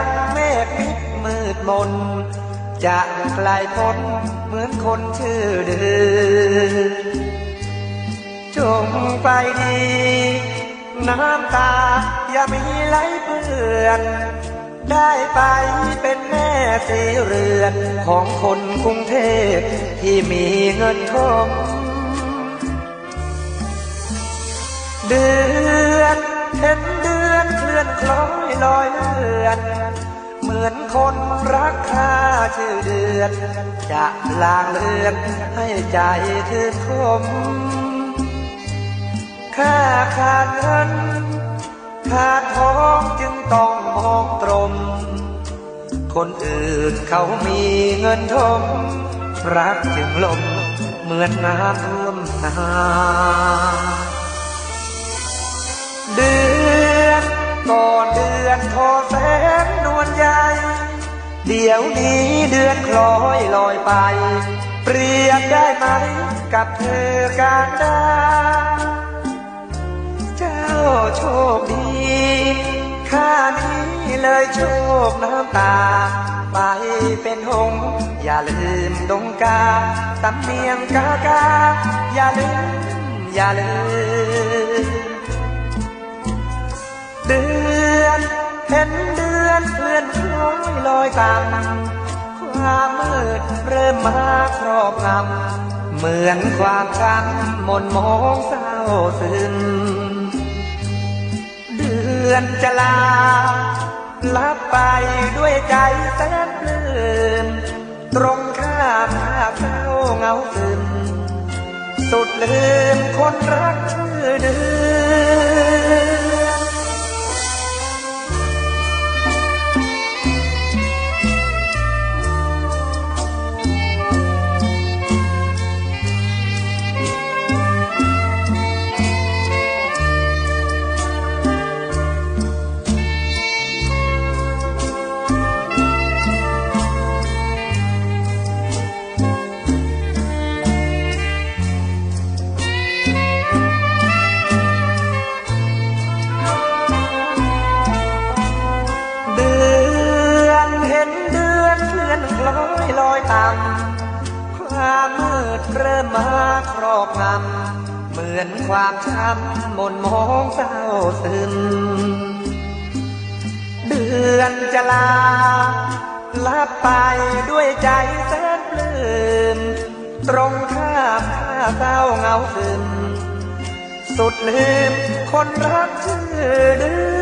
ลอยล่องแอบบังเมฆมิดมืดมน จะกลายพ้นเหมือนคนชื่อเดือจงไปดี น้ำตาอย่ามีไหลเปื้อนได้ไปเป็นแม่สีเรือนของคนกรุงเทพที่มีเงินทองเดือนเห็นเดือนเคลื่อนคล้อย ลอยเลือน เหมือนคนรักค่าชื่อเดือน จะลางเลือนให้ใจคืนคมค่าขาดเงินขาดทองจึงต้องมองตรงคนอื่นเขามีเงินทองรักจึงลมเหมือนน้ำท่วมนาเดือ ดี๋ยวนี้เดือนคล้อยลอยไป เปรียบได้ไหมกับเธอการดาเจ้าโชคดีข้านี้เลยโชคน้ำตา ไปเป็นหงส์อย่าลืมดงกาตำเนียงกากา อย่าลืม อย่าลืม เดือนเห็นเดือนเคลื่อนคล้อย อยตามความมืดเริ่มมาครอบงำเหมือนความช้ำมนมองเศร้าซึมเดือนจะลาลับไปด้วยใจแสนปลื้มตรงข้าม้าเศร้าเหงาซึมสุดลืมคนรักชื่อเดือน อบงำเหมือนความช้ำมนมองเศร้าซึม เดือนจะลาลับไปด้วยใจแสนปลื้มตรงข้ามข้าเศร้าเหงาซึม สุดลืมคนรักชื่อเดื